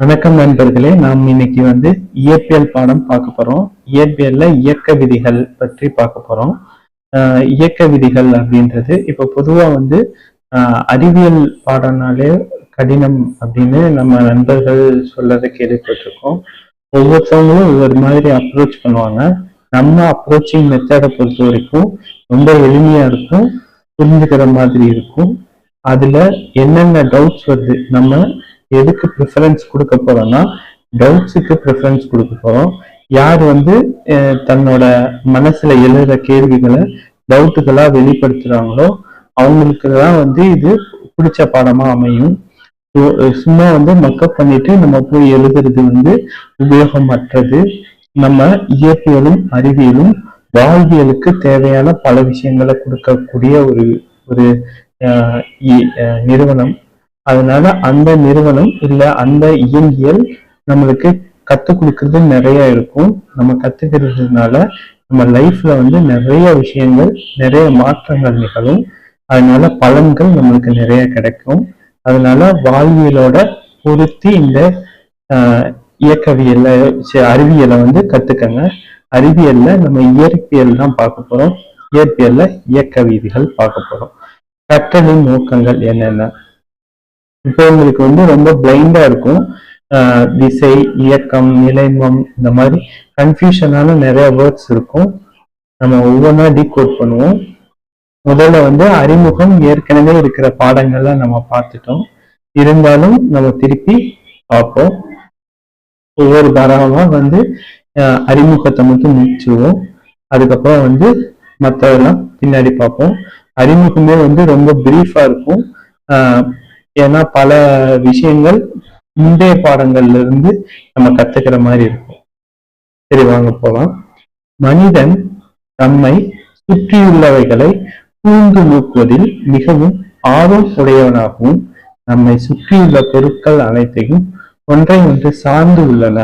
வணக்கம் நண்பர்களே நாம் இன்னைக்கு வந்து இயற்பியல் பாடம் பார்க்க போறோம். இயற்பியல்ல இயக்க விதிகள் பற்றி பார்க்க போறோம். இயக்க விதிகள் அப்படின்றது இப்ப பொதுவா வந்து அறிவியல் பாடம்னாலே கடினம் அப்படின்னு நம்ம நண்பர்கள் சொல்லதை கேள்விப்பட்டிருக்கோம். ஒவ்வொருத்தவங்களும் ஒவ்வொரு மாதிரி அப்ரோச் பண்ணுவாங்க. நம்ம அப்ரோச்சிங் மெத்தடை பொறுத்த வரைக்கும் ரொம்ப எளிமையா இருக்கும் புரிஞ்சுக்கிற மாதிரி இருக்கும். அதுல என்னென்ன டவுட்ஸ் வருது நம்ம எதுக்கு ப்ரிஃபரன்ஸ் கொடுக்க போறோம்னா டவுட்ஸுக்கு ப்ரிஃபரன்ஸ் கொடுக்க போறோம். யார் வந்து தன்னோட மனசுல எழுற கேள்விகளை டவுட்டுகளா வெளிப்படுத்துறாங்களோ அவங்களுக்கு தான் வந்து இது பிடிச்ச பாடமா அமையும். சும்மா வந்து மக்கப் பண்ணிட்டு நம்ம போய் எழுதுறது வந்து உபயோகமற்றது. நம்ம இயற்பியலும் அறிவியலும் வாழ்வியலுக்கு தேவையான பல விஷயங்களை கொடுக்கக்கூடிய ஒரு ஒரு இ- நிறுவனம். அதனால அந்த நிறுவனம் இல்ல அந்த இயங்கியல் நம்மளுக்கு கத்து கொடுக்கறது நிறைய இருக்கும். நம்ம கத்துக்கிறதுனால நம்ம லைஃப்ல வந்து நிறைய விஷயங்கள் நிறைய மாற்றங்கள் நிகழும். அதனால பலன்கள் நம்மளுக்கு நிறைய கிடைக்கும். அதனால வாழ்வியலோட பொருத்தி இந்த ஆஹ், இயக்கவியல்ல அறிவியலை வந்து கத்துக்கங்க. அறிவியல்ல நம்ம இயற்பியல் தான் பார்க்க போறோம். இயற்பியல்ல இயக்க விதிகள் பார்க்க போறோம். கற்றலின் நோக்கங்கள் என்னென்ன? உங்களுக்கு வந்து ரொம்ப பிளைண்டா இருக்கும். திசை இயக்கம் நிலைமம் இந்த மாதிரி கன்ஃபியூஷனான நிறைய வேர்ட்ஸ் இருக்கும். நம்ம ஒவ்வொன்றா டீகோட் பண்ணுவோம். முதல்ல வந்து அறிமுகம் ஏற்கனவே இருக்கிற பாடங்கள்லாம் நம்ம பார்த்துட்டோம். இருந்தாலும் நம்ம திருப்பி பார்ப்போம். ஒவ்வொரு தரமாக வந்து அறிமுகத்தை மட்டும் முடிச்சிருவோம். அதுக்கப்புறம் வந்து மற்றதெல்லாம் பின்னாடி பார்ப்போம். அறிமுகமே வந்து ரொம்ப பிரீஃபாக இருக்கும். ஏன்னா பல விஷயங்கள் முந்தைய பாடங்கள்ல இருந்து நம்ம கத்துக்கிற மாதிரி இருக்கும். சரி வாங்க போலாம். மனிதன் தம்மை சுற்றியுள்ளவைகளை கூர்ந்து நோக்குவதில் மிகவும் ஆர்வம் உடையவனாகவும் நம்மை சுற்றியுள்ள பொருட்கள் அனைத்தையும் ஒன்றை ஒன்று சார்ந்து உள்ளன.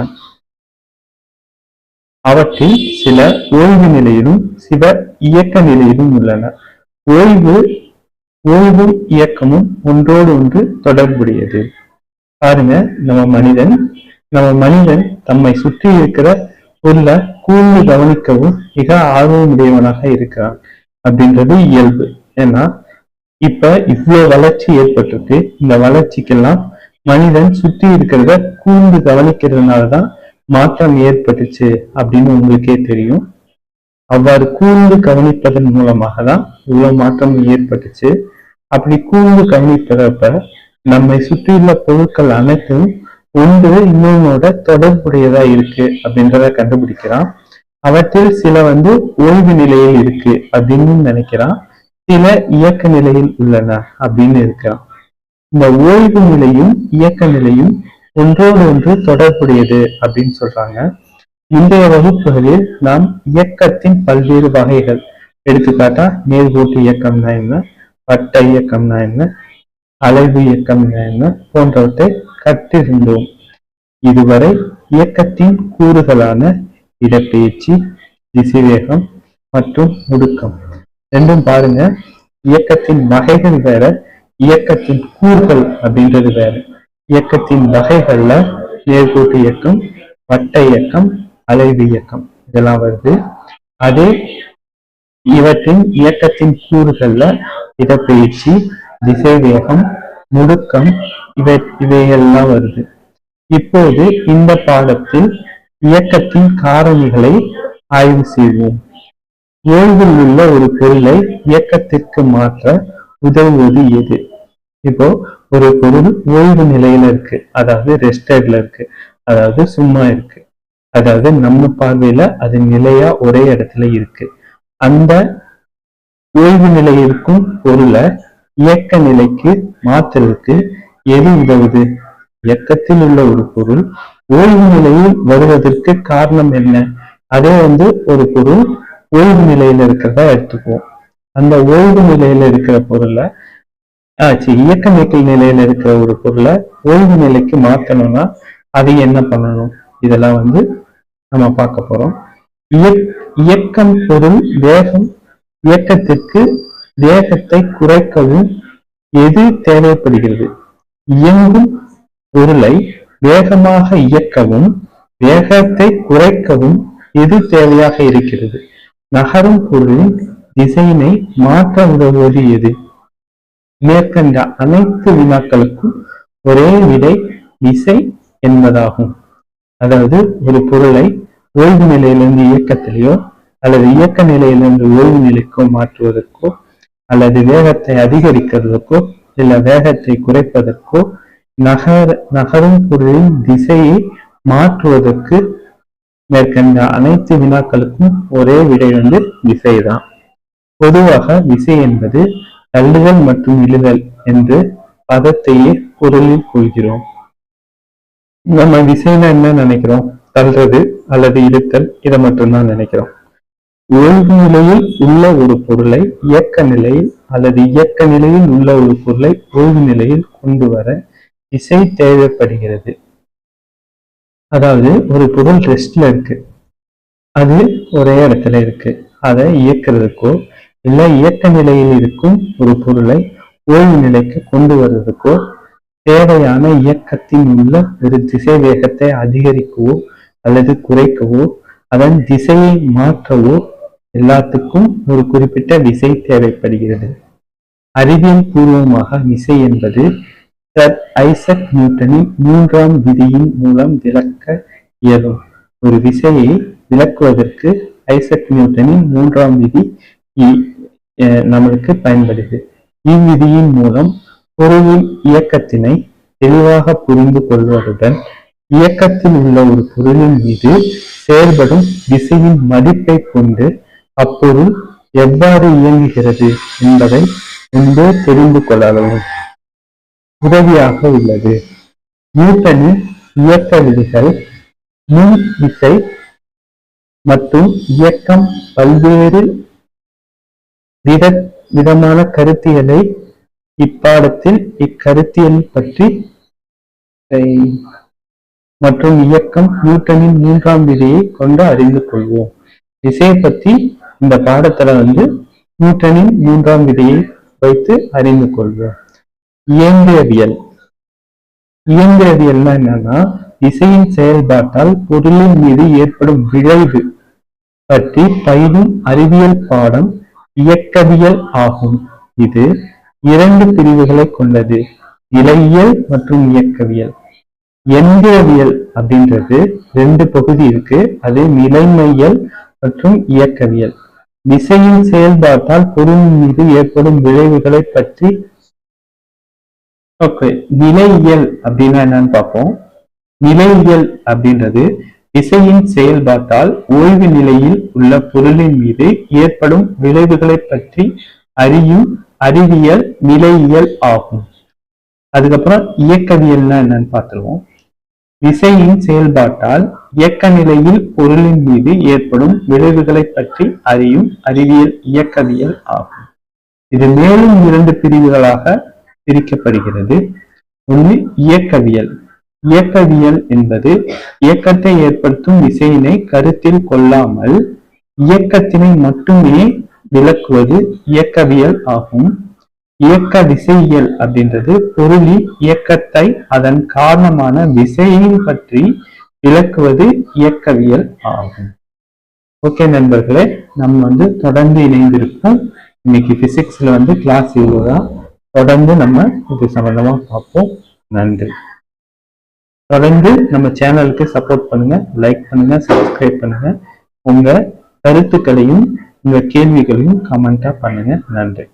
அவற்றில் சில ஓய்வு நிலையிலும் சில இயக்க நிலையிலும் உள்ளன. ஓய்வு ஓய்வும் இயக்கமும் ஒன்றோடு ஒன்று தொடர்புடையது. பாருங்க நம்ம மனிதன் நம்ம மனிதன் தம்மை சுற்றி இருக்கிற பொருளை கூர்ந்து கவனிக்கவும் மிக ஆர்வமுடையவனாக இருக்கிறான் அப்படின்றது இயல்பு. ஏன்னா இப்ப இவ்வளவு வளர்ச்சி ஏற்பட்டிருக்கு. இந்த வளர்ச்சிக்கெல்லாம் மனிதன் சுற்றி இருக்கிறத கூர்ந்து கவனிக்கிறதுனாலதான் மாற்றம் ஏற்பட்டுச்சு அப்படின்னு உங்களுக்கே தெரியும். அவ்வாறு கூர்ந்து கவனிப்பதன் மூலமாக தான் இவ்வளவு மாற்றம் ஏற்பட்டுச்சு. அப்படி கூர்ந்து கவனிப்பதப்ப நம்மை சுற்றியுள்ள பொருட்கள் அனைத்தும் ஒன்று இன்னொன்னோட தொடர்புடையதா இருக்கு அப்படின்றத கண்டுபிடிக்கிறான். அவற்றில் சில வந்து ஓய்வு நிலையில் இருக்கு அப்படின்னு நினைக்கிறான். சில இயக்க நிலையில் உள்ளன அப்படின்னு இருக்கிறான். இந்த ஓய்வு நிலையும் இயக்க நிலையும் ஒன்றோடு ஒன்று தொடர்புடையது அப்படின்னு சொல்றாங்க. இன்றைய வகுப்புகளில் நாம் இயக்கத்தின் பல்வேறு வகைகள் எடுத்துக்காட்டா நேர்கோட்டு இயக்கம்னா என்ன? வட்ட இயக்கம்னா என்ன? அலைவு இயக்கம்னா என்ன? போன்றவற்றை கற்றிருந்தோம். இதுவரை இயக்கத்தின் கூறுகளான இடப்பெயர்ச்சி திசைவேகம் மற்றும் முடுக்கம். ரெண்டும் பாருங்க. இயக்கத்தின் வகைகள் வேற இயக்கத்தின் கூறுகள் அப்படின்றது வேற. இயக்கத்தின் வகைகள்ல நேர்கோட்டு இயக்கம் வட்ட இயக்கம் அலைவு இயக்கம். இதெல்லாம் வருது. அதே இவற்றின் இயக்கத்தின் கூறுகள்ல இடப்பெயர்ச்சி திசைவேகம் முடுக்கம் இவை இவைகள்லாம் வருது. இப்போது இந்த பாடத்தில் இயக்கத்தின் காரணிகளை ஆய்வு செய்வோம். ஓய்வில் உள்ள ஒரு பொருளை இயக்கத்திற்கு மாற்ற உதவுவது எது? இப்போ ஒரு பொருள் ஓய்வு நிலையில இருக்கு. அதாவது ரெஸ்டட்ல இருக்கு. அதாவது சும்மா இருக்கு. அதாவது நம்ம பார்வையில அது நிலையா ஒரே இடத்துல இருக்கு. அந்த ஓய்வு நிலை இருக்கும் பொருளை இயக்க நிலைக்கு மாற்றுறதுக்கு எது உதவுது? இயக்கத்தில் உள்ள ஒரு பொருள் ஓய்வு நிலையில் வருவதற்கு காரணம் என்ன? அதே வந்து ஒரு பொருள் ஓய்வு நிலையில இருக்கிறதா எடுத்துக்குவோம். அந்த ஓய்வு நிலையில இருக்கிற பொருளை ஆச்சு இயக்க நீக்கல் நிலையில இருக்கிற ஒரு பொருளை ஓய்வு நிலைக்கு மாற்றணும்னா அது என்ன பண்ணணும்? இதெல்லாம் வந்து நம்ம பார்க்க போறோம். இயக்க இயக்கம் பொருள் வேகம் இயக்கத்திற்கு வேகத்தை குறைக்கவும் எது தேவைப்படுகிறது? இயங்கும் பொருளை வேகமாக இயக்கவும் வேகத்தை குறைக்கவும் எது தேவையாக இருக்கிறது? நகரும் பொருளின் திசையினை மாற்ற உதவுவது எது? மேற்கண்ட அனைத்து வினாக்களுக்கும் ஒரே விடை விசை என்பதாகும். அதாவது ஒரு பொருளை ஓய்வு நிலையிலிருந்து இயக்கத்திலேயோ அல்லது இயக்க நிலையிலிருந்து ஓய்வு நிலைக்கோ மாற்றுவதற்கோ அல்லது வேகத்தை அதிகரிக்கிறதுக்கோ இல்ல வேகத்தை குறைப்பதற்கோ நகர நகரும் பொருளின் திசையை மாற்றுவதற்கு மேற்கண்ட அனைத்து வினாக்களுக்கும் ஒரே விடை வந்து விசைதான். பொதுவாக விசை என்பது தள்ளுதல் மற்றும் இழுதல் என்று பதத்தையே பொருளில் கொள்கிறோம். நம்ம விசைனா என்ன நினைக்கிறோம்? தள்ளுறது அல்லது இழுத்தல் இதை மட்டும்தான் நினைக்கிறோம். ஓய்வு நிலையில் உள்ள ஒரு பொருளை இயக்க நிலையில் அல்லது இயக்க நிலையில் உள்ள ஒரு பொருளை ஓய்வு நிலையில் கொண்டு வர இசை தேவைப்படுகிறது. அதாவது ஒரு பொருள் ரெஸ்ட்ல இருக்கு. அது ஒரே இடத்துல இருக்கு. அதை இயக்குறதுக்கோ இல்லை இயக்க நிலையில் இருக்கும் ஒரு பொருளை ஓய்வு நிலைக்கு கொண்டு வர்றதுக்கோ தேவையான இயக்கத்தின் உள்ள ஒரு திசை வேகத்தை அதிகரிக்கவோ அல்லது குறைக்கவோ அதன் திசையை மாற்றவோ எல்லாத்துக்கும் ஒரு குறிப்பிட்ட விசை தேவைப்படுகிறது. அறிவியல் பூர்வமாக விசை என்பது சர் ஐசக் நியூட்டனின் மூன்றாம் விதியின் மூலம் விளக்க இயலும். ஒரு விசையை விளக்குவதற்கு ஐசக் நியூட்டனின் மூன்றாம் விதி நம்மளுக்கு பயன்படுது. இவ்விதியின் மூலம் பொருளின் இயக்கத்தினை தெளிவாக புரிந்து கொள்வதுடன் இயக்கத்தில் உள்ள ஒரு பொருளின் மீது செயல்படும் விசையின் மதிப்பை கொண்டு அப்பொருள் எவ்வாறு இயங்குகிறது என்பதை முன்பே தெரிந்து கொள்ளலாம் உதவியாக உள்ளது. நியூட்டனின் இயக்க விதிகள் மின் விசை மற்றும் இயக்கம் பல்வேறு வித விதமான கருத்தியலை இப்பாடத்தில் இக்கருத்தியல் பற்றி மற்றும் இயக்கம் நியூட்டனின் மூன்றாம் விதியை கொண்டு அறிந்து கொள்வோம். விசையை பற்றி இந்த பாடத்துல வந்து நியூட்டனின் மூன்றாம் விதியை வைத்து அறிந்து கொள்வோம். இயந்திரவியல். இயந்திரவியல்னா என்னன்னா விசையின் செயல்பாட்டால் பொருளின் மீது ஏற்படும் விளைவு பற்றி பயிலும் அறிவியல் பாடம் இயக்கவியல் ஆகும். இது இரண்டு பிரிவுகளை கொண்டது இலையியல் மற்றும் இயக்கவியல். எந்திரவியல் அப்படின்றது ரெண்டு பகுதி இருக்கு. அது நிலைமையல் மற்றும் இயக்கவியல். விசையின் செயல்பாட்டால் பொருள் மீது ஏற்படும் விளைவுகளை பற்றி ஓகே நிலையியல் அப்படின்னா என்னன்னு பார்ப்போம். நிலையியல் அப்படின்றது விசையின் செயல்பாட்டால் ஓய்வு நிலையில் உள்ள பொருளின் மீது ஏற்படும் விளைவுகளை பற்றி அறியும் அறிவியல் நிலையியல் ஆகும். அதுக்கப்புறம் இயக்கவியல்னா என்னன்னு பார்த்துருவோம். விசையின் செயல்பாட்டால் இயக்க நிலையில் பொருளின் மீது ஏற்படும் விளைவுகளை பற்றி அறியும் அறிவியல் இயக்கவியல் ஆகும். இது மேலும் இரண்டு பிரிவுகளாக பிரிக்கப்படுகிறது. ஒன்று இயக்கவியல். இயக்கவியல் என்பது இயக்கத்தை ஏற்படுத்தும் விசையினை கருத்தில் கொள்ளாமல் இயக்கத்தினை மட்டுமே விளக்குவது இயக்கவியல் ஆகும். இயக்க விசையியல் அப்படின்றது பொருளின் இயக்கத்தை அதன் காரணமான விசையை பற்றி விளக்குவது இயக்கவியல் ஆகும். ஓகே நண்பர்களே நம்ம வந்து தொடர்ந்து இணைந்திருப்போம். இன்னைக்கு பிசிக்ஸ்ல வந்து கிளாஸ் இவ்வளோதான் தொடர்ந்து நம்ம இது சம்பந்தமா பார்ப்போம். நன்றி. தொடர்ந்து நம்ம சேனலுக்கு சப்போர்ட் பண்ணுங்க லைக் பண்ணுங்க சப்ஸ்கிரைப் பண்ணுங்க. உங்க கருத்துக்களையும் உங்க கேள்விகளையும் கமெண்டா பண்ணுங்க. நன்றி.